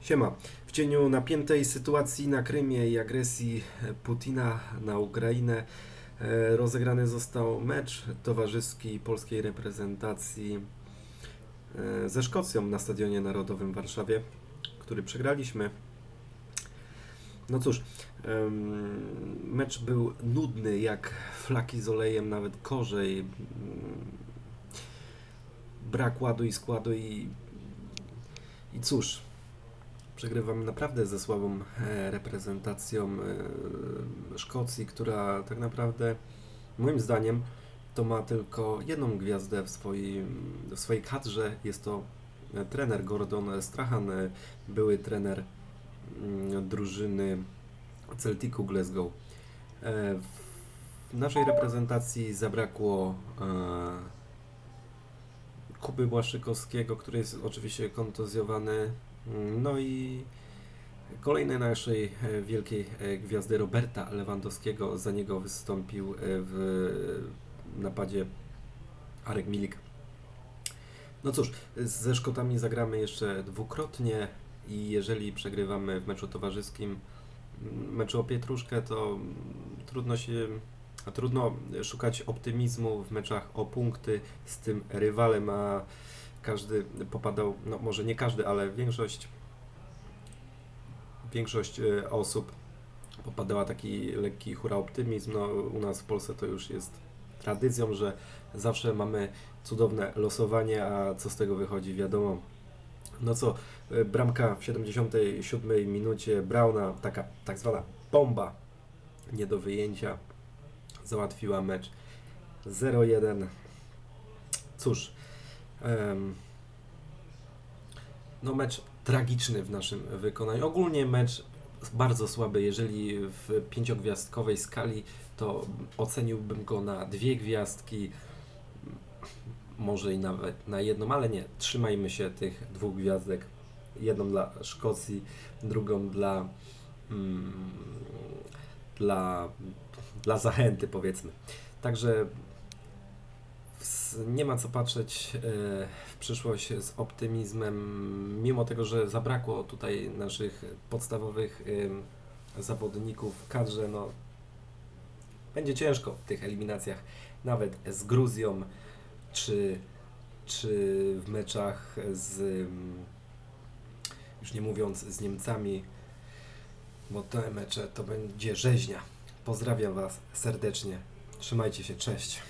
Siema. W cieniu napiętej sytuacji na Krymie i agresji Putina na Ukrainę e, rozegrany został mecz towarzyski polskiej reprezentacji e, ze Szkocją na Stadionie Narodowym w Warszawie, który przegraliśmy. No cóż, mecz był nudny jak flaki z olejem, nawet gorzej. Brak ładu i składu i, i cóż, przegrywamy naprawdę ze słabą e, reprezentacją e, Szkocji, która tak naprawdę moim zdaniem to ma tylko jedną gwiazdę w, w swojej kadrze. Jest to e, trener Gordon Strahan, były trener mm, drużyny Celticu Glasgow. W naszej reprezentacji zabrakło Kuby Błaszczykowskiego, który jest oczywiście kontuzjowany. No i kolejnej naszej e, wielkiej e, gwiazdy Roberta Lewandowskiego. Za niego wystąpił e, w napadzie Arek Milik. No cóż, ze Szkotami zagramy jeszcze dwukrotnie i jeżeli przegrywamy w meczu towarzyskim, m, meczu o Pietruszkę, to mm, trudno się, trudno szukać optymizmu w meczach o punkty z tym rywalem, a każdy popadał, no może nie każdy, ale większość większość e, osób popadała taki lekki hura optymizm. No, u nas w Polsce to już jest tradycją, że zawsze mamy cudowne losowanie, a co z tego wychodzi, wiadomo. No co, e, bramka w 77 minucie Brauna, taka tak zwana bomba, nie do wyjęcia, załatwiła mecz 0-1. Cóż, no mecz tragiczny w naszym wykonaniu. Ogólnie mecz bardzo słaby, jeżeli w pięciogwiazdkowej skali, to oceniłbym go na dwie gwiazdki, może i nawet na jedną, ale nie, trzymajmy się tych dwóch gwiazdek. Jedną dla Szkocji, drugą dla, mm, dla, dla zachęty, powiedzmy. Także nie ma co patrzeć e, w przyszłość z optymizmem, mimo tego, że zabrakło tutaj naszych podstawowych zawodników w kadrze, no będzie ciężko w tych eliminacjach, nawet z Gruzją, czy, czy w meczach z, już nie mówiąc z Niemcami, bo te mecze to będzie rzeźnia. Pozdrawiam Was serdecznie. Trzymajcie się, cześć.